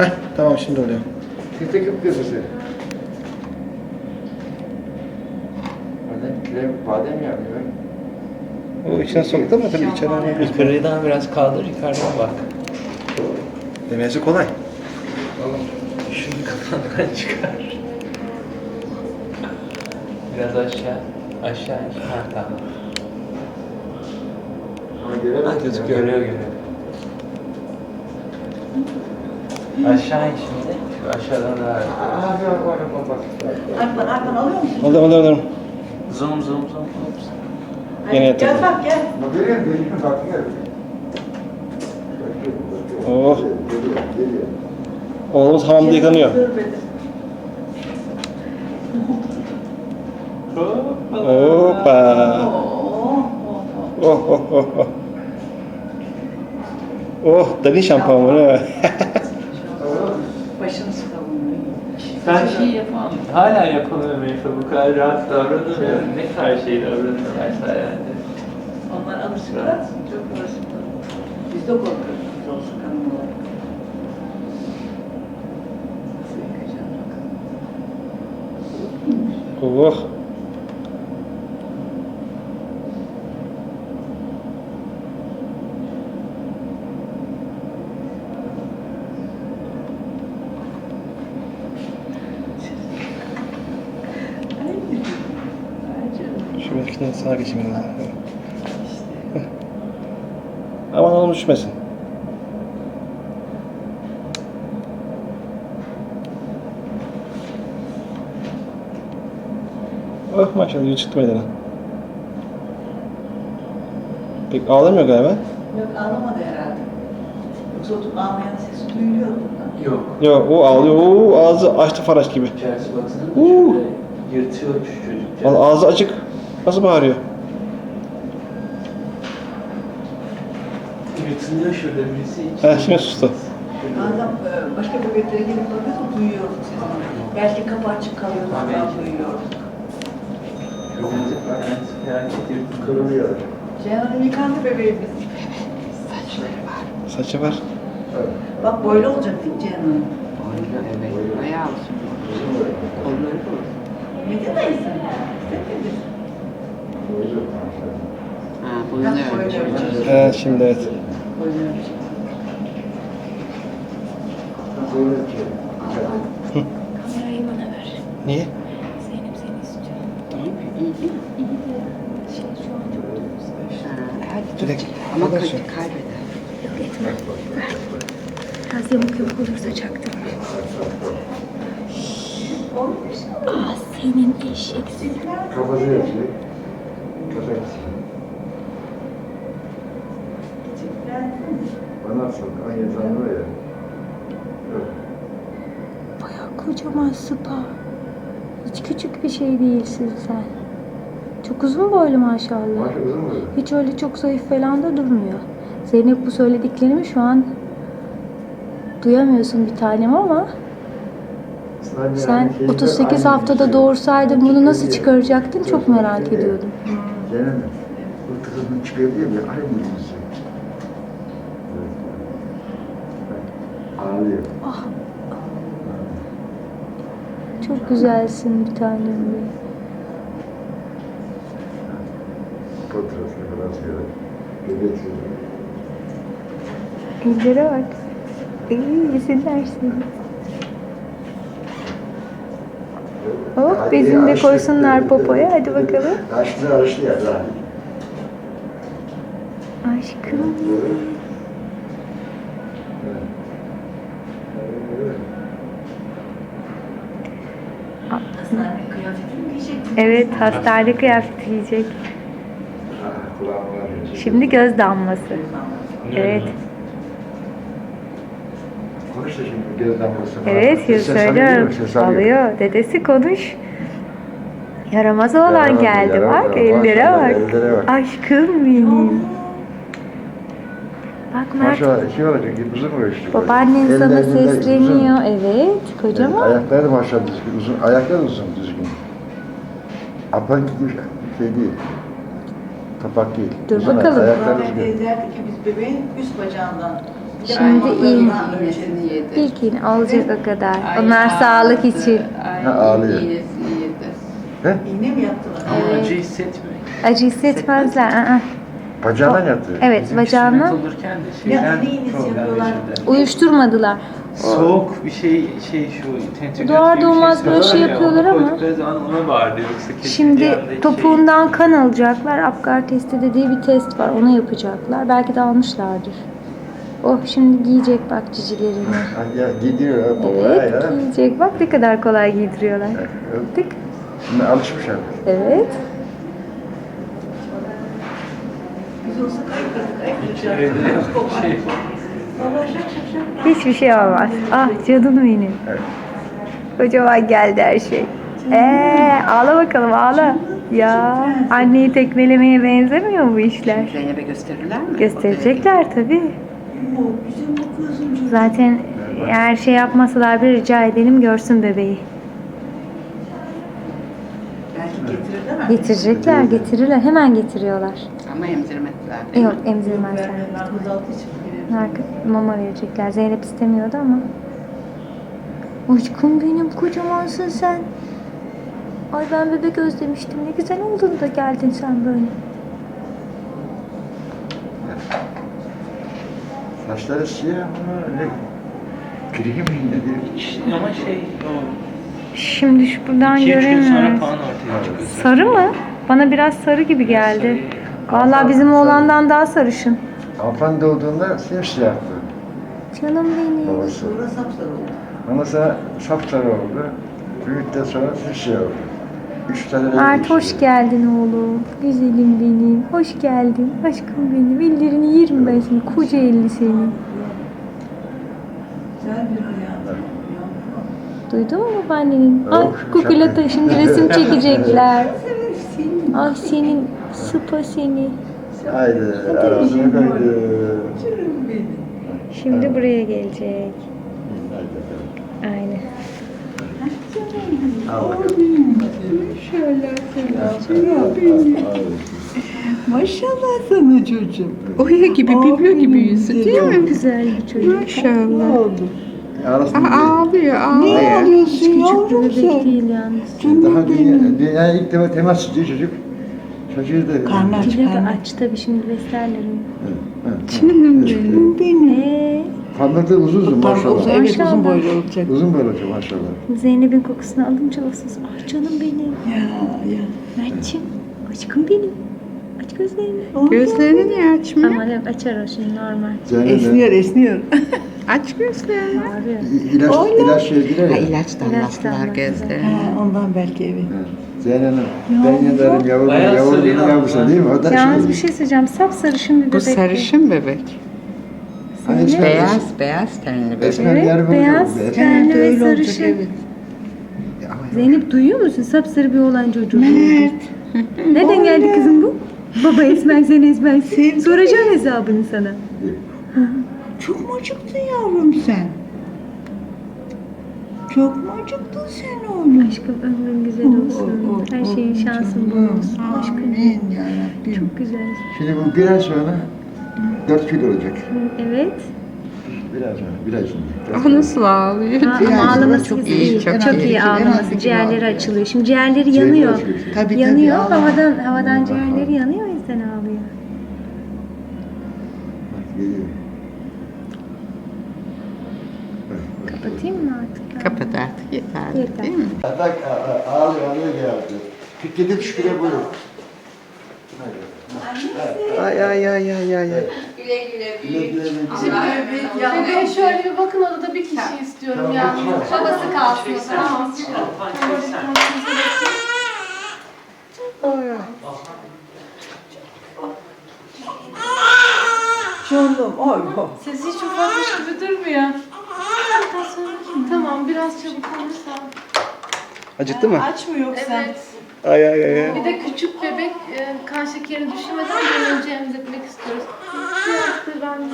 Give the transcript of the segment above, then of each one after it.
Heh, tamam şimdi oluyor. De kıpkırmızı. Badem, krem, badem yapıyor. O içine soktu mu tabii içeri. Yukarıdan biraz kaldır, yukarıdan bak. Demesi kolay. Şunu kafandan çıkar. Biraz aşağı. Aşağı. Ha tamam. Ha, gözüküyor. Görüyor görüyor. Aşağı in şimdi. Şu aşağıdan daha. Arpan, Arpan alıyor musun? Aldım aldım aldım. Zoom zoom zoom. Hadi, Yine Gel bak gel. Görüyor musun? Bak gel. Oh. Oğlumuz hamamda yıkanıyor. Hoppa. Oo, oo, oo. Oh oh oh oh. Oh, dalin şampuanı. Ben şey yapamam. Hala yapamıyorum Efe. Bu kadar rahat davranamıyorum. Ne kadar şey davranıyorlarsa yani. Onlar alışırlar. Çok alışırlar. Biz de korkuyoruz. Biz olsun kanım olarak. Nasıl yıkayacağız bakalım. oh. Ay, ay canım. Biraz. İşte. Aman oğlum düşmesin. Oh maşallah yüzü çıktı meydana. Pek ağlamıyor galiba. Yok ağlamadı herhalde. Yoksa oturup ağlayan sesi duyuluyor buradan. Yok. Yok o ağlıyor. Oo, ağzı açtı faraş gibi. İçerisi baksana. Uuu. Şöyle yırtıyor şu çocuk. Vallahi ağzı açık. Nasıl bağırıyor? Yırtılıyor şurada birisi. He şimdi sustu. Bazen başka bebeklere gelip bakıyorsa duyuyoruz sesini. Belki kapı açık kalıyor, ondan duyuyoruz. Kırılıyor. Ceyhan'ın yıkandı bebeğimiz. Saçları var. Saçı var. Evet. Bak böyle olacak değil mi Ceyhan'ın? Evet, bayağı böyle. Kolları da uzun. Ne diyorsun? Sen ne. Ha, boyunu ölçüyor. He şimdi evet. Kamerayı bana ver. Niye? Zeynep seni istiyor. İyi mi? İyi? İyi de şey şu an çok. Ha, hadi Direkt. Ama kaybeder. Yok etme. Ver. Biraz yamuk yamuk olursa çaktırma. Aa senin eşek. Kafası yapıyor. Kafası. Bana sok. Aynı ya. Baya kocaman spa. Hiç küçük bir şey değilsin sen. Çok uzun boylu maşallah. Maşallah uzun mu? Hiç öyle çok zayıf falan da durmuyor. Zeynep bu söylediklerimi şu an duyamıyorsun bir tanem ama sen yani şeyde 38 aynı haftada şey. doğursaydın bunu nasıl çıkaracaktın çok merak ediyordum. Bu tıkızın çıkıyor diye bir aynı yüzü. Evet. Bak, Ağlıyor. Ah. Çok güzelsin bir tanem benim. Fotoğrafını falan söylüyor. Görüyorsunuz. Ellere bak. İyi yesinler seni. Oh bezini de koysunlar popoya hadi bakalım. Açtı açtı ya daha. Aşkım. Evet hastane kıyafeti giyecek. Var. Şimdi göz damlası. Evet. Konuş da şimdi göz damlası falan. Evet Ses alıyor söylüyorum. Ses alıyor. Alıyor. Dedesi konuş. Yaramaz oğlan Yaramaz, geldi yaramaz, bak yaramaz. ellere Maşallah, bak. ellere bak. Aşkım benim. Bak Mert Maşallah iki olacak. Uzun mu işte? babaannen sana sesleniyor. Evet kocaman. Evet, ayakları da maşallah düzgün. Uzun, ayakları da uzun düzgün. Apan gitmiş şey değil. Kapak değil. Dur Uzun bakalım. Ayakları Rahmetli düzgün. derdi ki biz bebeğin üst bacağından Şimdi yedi. İlk iğne olacak o kadar. Ay, Onlar ağladı. sağlık için. Ha, ağlıyor. He? İğne mi yaptılar? Ama acı hissetmiyor. Acı hissetmezler. aa. Bacağından yattı. Evet Bizim bacağına sünnet olurken de şeyden problem yaşadı. uyuşturmadılar. Soğuk bir şey şey şu tentikül Doğar bir doğmaz böyle şey yapıyorlar ama- koydukları zaman ona bağırdı yoksa kesin Şimdi şey- topuğundan kan alacaklar. Apgar testi dediği bir test var. Onu yapacaklar. Belki de almışlardır. Oh şimdi giyecek bak cicilerini. Ya gidiyor ha baba Evet ya. giyecek. Bak ne kadar kolay giydiriyorlar. Tık. Şimdi alışmış abi. Evet. Şey. Hiçbir şey olmaz. Ah canım benim. Evet. Kocaman geldi her şey. Ee, ağla bakalım ağla. Ya anneyi tekmelemeye benzemiyor mu bu işler? Zeynep'e gösterirler mi? Gösterecekler tabii. Zaten eğer şey yapmasalar bir rica edelim görsün bebeği. Belki getirirler mi? Getirecekler, getirirler. Hemen getiriyorlar. Ama emzirmediler değil Yok mi? emzirmezler. Mama verecekler. Zeynep istemiyordu ama. Aşkım benim kocamansın sen. Ay ben bebek özlemiştim. Ne güzel oldun da geldin sen böyle. Saçları siyah ama öyle gri mi nedir? Ama şey o Şimdi şu buradan 2-3 gün sonra ortaya çıkıyor. Sarı mı? Bana biraz sarı gibi geldi. Vallahi bizim oğlandan daha sarışın. Alpan doğduğunda simsiyahtı Canım benim. babası. Sonra sapsarı oldu. Ondan sonra sapsarı oldu. Büyüdükten sonra simsiyah oldu. Üç tane Mert hoş geldin oğlum. Güzelim benim. Hoş geldin. Aşkım benim. Ellerini yerim ben seni. Koca elli senin. Duydun mu babaannenin? Ay kukulata şimdi resim çekecekler. Ay senin sıpa seni. Haydi arasına koydu. Şimdi buraya gelecek. Haydi. Aynen. Al bakalım. Şöyle selam. Maşallah sana çocuğum. Oya gibi, biblo gibi yüzü değil mi? Güzel bir çocuk. Maşallah. oldu? Arasında Aa, ağlıyor, Ne ağlıyor. Küçük bir yavrum sen? Daha dünya, dünyaya ilk defa temas ediyor çocuk. Şaşırdı. Karnı aç karnı. aç tabii şimdi beslerler onu. Canım benim. Benim. Ee, Da uzun uzun maşallah. evet Maşallah. uzun boylu olacak. Uzun böyle olacak maşallah. Zeynep'in kokusunu alınca ıssız. Ah canım benim. Ya ya. Mert'ciğim. Aşkım benim. Aç gözlerini. Gözlerini niye açmıyor? Ama yok açar o şimdi normal. Zeynep Esniyor esniyor. Aç gözlerini. Ağrıyor. i- ilaç, ilaç şey Ha, ya. ilaç İlaç damlattılar gözlerine. Ha, ondan belki evet. Zeynep'in ben yanarım yavrum Bayağı yavrum sarıyor yavrusu ama. değil mi? O da Yalnız şey. bir şey söyleyeceğim. Sap sarışın bir bebek. Bu sarışın bebek. Hani Beyaz, beyaz tenli bebek. Esmer Evet, yarım beyaz. oluyor. Tenli ve öyle olacak, sarışın. evet. Ama Zeynep duyuyor musun? Sapsarı bir olan çocuğu. Mert. Nereden geldi kızım bu? Baba esmer sen esmer. Soracağım hesabını sana. Çok mu acıktın yavrum sen? Çok mu acıktın sen oğlum? Aşkım ömrün güzel olsun. Her şeyin şansın bol olsun. Aşkım. Amin yarabbim. Çok güzel. Şimdi bu bir ay sonra 4 kilo olacak. Evet. Bir ay sonra, bir ay sonra. O nasıl ağlıyor? Ha, Yani ama ağlaması çok iyi, Çok, çok iyi. iyi En ağlaması. Ciğerleri kilo açılıyor. Şimdi ciğerleri Ciğerleri yanıyor. açılıyor. Tabii tabii. Yanıyor. ağlama. Havadan havadan ciğerleri yanıyor. O yüzden ağlıyor. Bak, geliyor. Kapatayım mı artık? Kapat artık yeter, Yeter. değil mi? Bak a- a- ağlıyor, ağlıyor geldi. 47 şüküre buyur. Ay ay ay ay ay. ay. Güle güle Güle güle güle. Bebeğe şöyle bir bakın odada bir kişi istiyorum ya. Babası kalsın tamam. Canım oy oy. Sesi hiç ufakmış gibi durmuyor. Tamam biraz çabuk olursa. Acıttı mı? Aç mı yoksa? Evet. Ay ay ay. ay. Bir de küçük bebek e, kan şekerini düşürmeden bir önce emzirmek istiyoruz. Biraz da ben.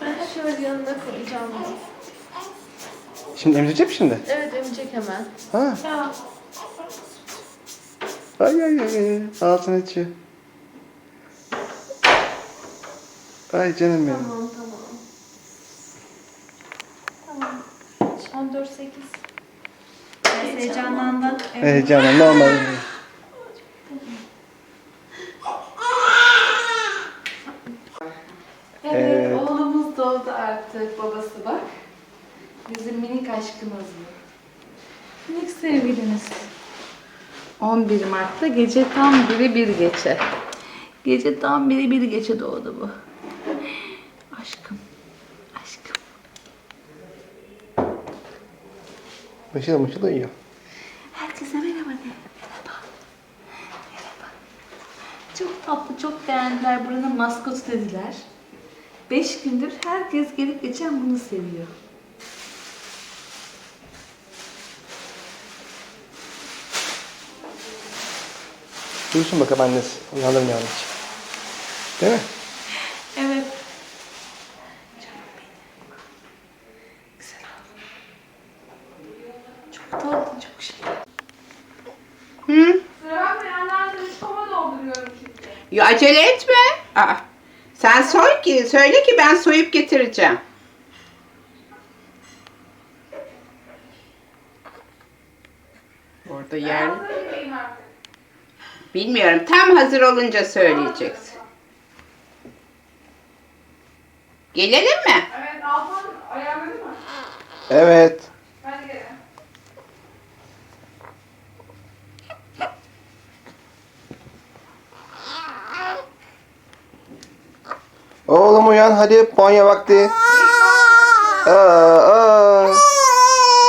Ben şöyle yanına koyacağım. Şimdi emzirecek mi şimdi? Evet emecek hemen. Ha. Ya Ay ay ay ay. Ağzını açıyor. Ay canım benim. Tamam tamam. 8. Biraz heyecanlandım. Evet. Heyecanlı normal. Ee, oğlumuz doğdu artık babası bak. Bizim minik aşkımız bu. Minik sevgilimiz. 11 Mart'ta gece tam biri bir geçe. Gece tam biri bir geçe doğdu bu. Mışıl mışıl uyuyor. Herkese merhaba de. Merhaba. Merhaba. Çok tatlı, çok beğendiler. Buranın maskotu dediler. Beş gündür herkes gelip geçen bunu seviyor. Duysun bakalım annesi. Uyandırmayalım hiç. Değil mi? Evet. Çok tatlı, çok şey. Ya acele etme. Aa, sen soy ki, söyle ki ben soyup getireceğim. Orada yer. Bilmiyorum. Tam hazır olunca söyleyeceksin. Gelelim mi? Evet. Oğlum uyan hadi banyo vakti. Aa, aa.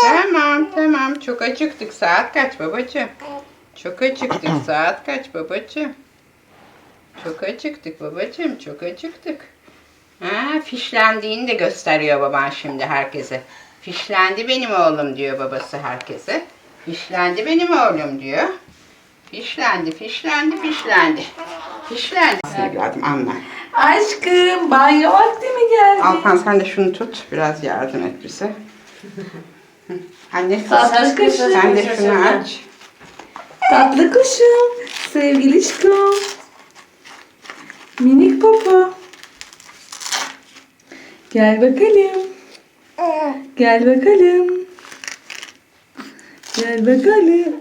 Tamam tamam. Çok acıktık. Saat kaç babacığım? Çok acıktık. Saat kaç babacığım? Çok acıktık babacığım. Çok acıktık. Ha, fişlendiğini de gösteriyor baban şimdi herkese. Fişlendi benim oğlum diyor babası herkese. Fişlendi benim oğlum diyor. Fişlendi, fişlendi, fişlendi. Fişlendi. Evladım anla. Aşkım, banyo vakti mi geldi? Alpan sen de şunu tut. Biraz yardım et bize. Anne Tatlı kuşum. sen de şunu aç. Tatlı kuşum, sevgilişkom. Minik popo. Gel bakalım. Gel bakalım. Gel bakalım.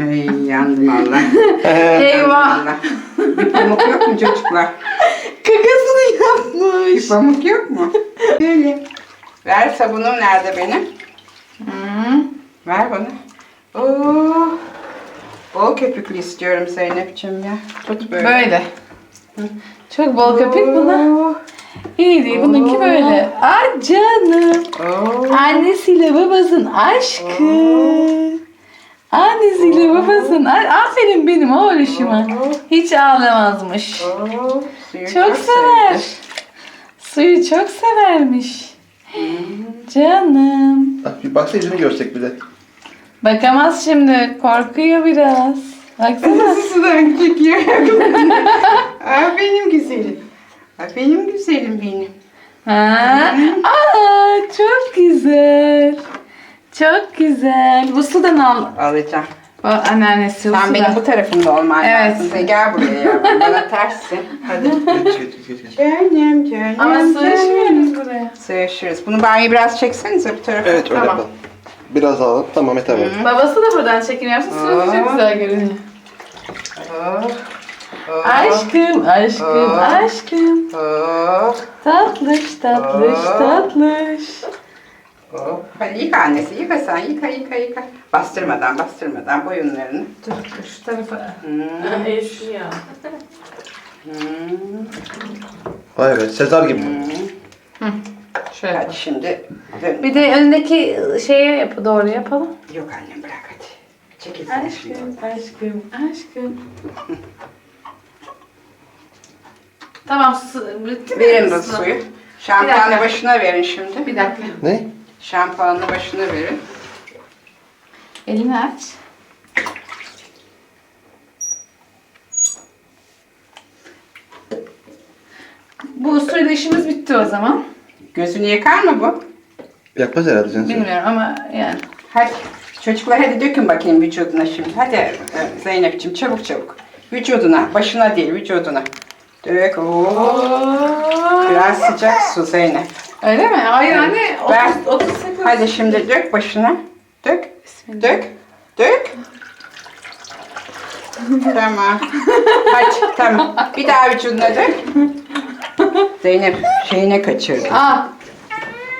Ay yandım Allah. Eyvah. Allah. Bir pamuk yok mu çocuklar? Bir pamuk yok mu? Böyle. Ver sabunum nerede benim? Hı, ver bana. Oo. Bol köpüklü istiyorum Zeynep'ciğim ya. Tut böyle. Böyle. Çok bol köpük buna. Oo. İyi değil. Bununki böyle. Ay canım. Oo. Annesiyle babasının aşkı. Annesiyle babasının Aferin benim oğluşuma. Hiç ağlamazmış. Oo. Suyu Çok sever. Suyu çok severmiş. Canım. Bak bir baksa yüzünü görsek bir de. Bakamaz şimdi. Korkuyor biraz. Baksana. Sudan çekiyor. Aa, benim güzelim. Aa, benim güzelim benim. Ha? Aa, çok güzel. Çok güzel. Bu sudan al. Alacağım. Anneannesi Sen benim bu tarafımda olman Evet. lazım. Sen gel buraya yavrum. Bana terssin. Hadi. Geç geç geç geç. Canım canım. Ama sığışmıyoruz buraya. Sığışırız. Bunu banyo biraz çeksenize bu tarafa. Evet öyle Tamam. yapalım. Biraz alalım. Tamam yeter. böyle. Babası da buradan çekim suyu çok güzel görünüyor. Oh. Oh. Aşkım, aşkım, aşkım. Oh. Tatlış, tatlış, tatlış. Oh. Hadi yıka annesi. Yıka sen. Yıka yıka yıka. Bastırmadan bastırmadan boyunlarını. Dur, dur şu tarafa. Hmm. Eşya. Hmm. Vay be Sezar gibi. Şöyle. Hadi şimdi dön. Bir de önündeki şeye yap, doğru yapalım. Yok annem bırak hadi. Çekil sen şimdi. Aşkım, aşkım, aşkım. tamam, su, bitti mi? Verin bu Su. suyu. Şampuanı başına verin şimdi. Bir dakika. Ne? Şampuanı başına verin. Elini aç. Bu suyla işimiz bitti o zaman. Gözünü yakar mı bu? Yakmaz herhalde canım. Bilmiyorum ama yani. Hadi çocuklar hadi dökün bakayım vücuduna şimdi. Hadi e, Zeynep'ciğim çabuk çabuk. Vücuduna, başına değil vücuduna. Dök. Oo. Biraz sıcak su Zeynep. Öyle mi? Hayır anne. Ver. 30, 30 sekund. Hadi şimdi dök başına. Dök. Dök. Dök. tamam. Hadi tamam. Bir daha vücuduna dök. Zeynep şeyine kaçırdı. Aa,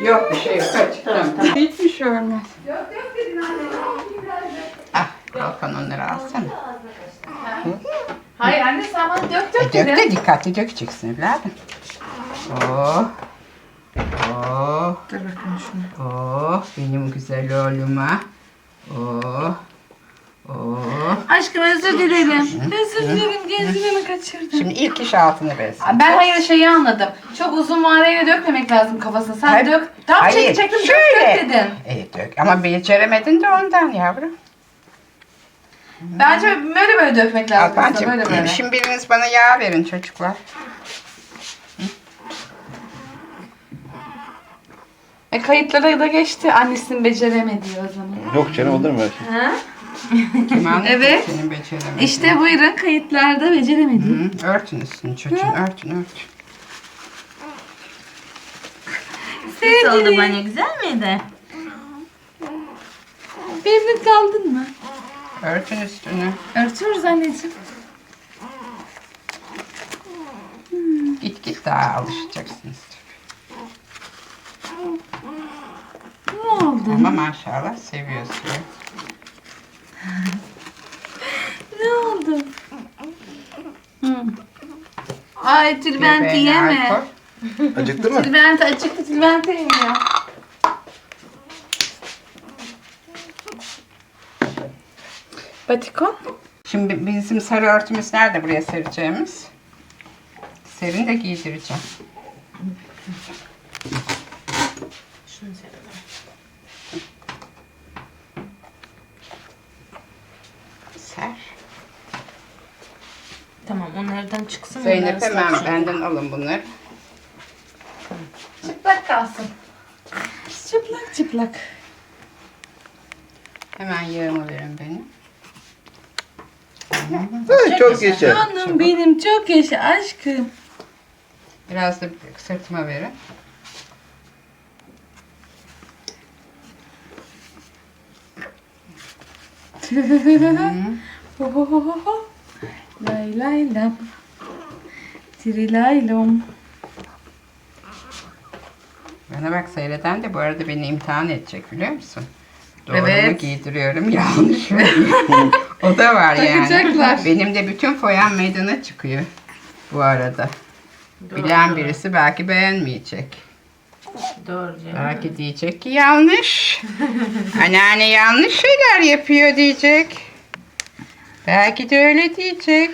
Yok bir şey yok. Kaç. Tamam. tamam. hiçbir şey olmaz. Ah, Volkan onları alsana. Hayır anne sen bana dök dök E, dök de dikkatli dökeceksin evladım. Oh. Oh. Dur bakayım şunu. Oh. Benim güzel oğluma. Oh. Oh. Aşkım özür dilerim. Özür dilerim gezdirimi kaçırdım. Şimdi ilk iş altını versin. Ben hayır şeyi anladım. Çok uzun vareyle dökmemek lazım kafasına. Sen Hayır. dök. Tam Hayır, çek çektim dök şöyle. dök dedin. İyi dök. Ama beceremedin de ondan yavrum. Bence böyle böyle dökmek lazım. aslında, Alpancığım, Böyle böyle. şimdi biriniz bana yağ verin çocuklar. E kayıtlara da geçti. Annesinin beceremediği o zaman. Yok canım olur mu? Ha? Evet. senin? İşte buyurun kayıtlarda beceremedi. Hı, örtün üstünü çocuğun örtün örtün. Nasıl oldu banyo güzel miydi? Memnun kaldın mı? Örtün üstünü. Örtüyoruz anneciğim. Git git daha alışacaksınız. Oldu? Ama maşallah seviyorsun. Ne oldu? Ay tülbenti Göbeğine yeme. alkol. Acıktı mı? Tülbenti açıktı tülbenti yemiyor. Batikon. Şimdi bizim sarı örtümüz nerede buraya sereceğimiz? Serin de giydireceğim. Ser. Tamam onlardan çıksın. Zeynep onları hemen ıslatacağım. benden alın bunları. Çıplak kalsın. Çıplak çıplak. Hemen yağımı verin benim. Ha, çok yaşa. Canım benim çok yaşa aşkım. Biraz da sırtıma verin. Ohohoho. Lay lay lam. Tirilaylom. Bana bak seyreden de bu arada beni imtihan edecek biliyor musun? Doğru mu Evet. giydiriyorum, yanlış mı? o da var yani. Benim de bütün foyan meydana çıkıyor bu arada. Bilen birisi belki beğenmeyecek. Doğru canım. Belki diyecek ki yanlış. Anneanne yanlış şeyler yapıyor diyecek. Belki de öyle diyecek.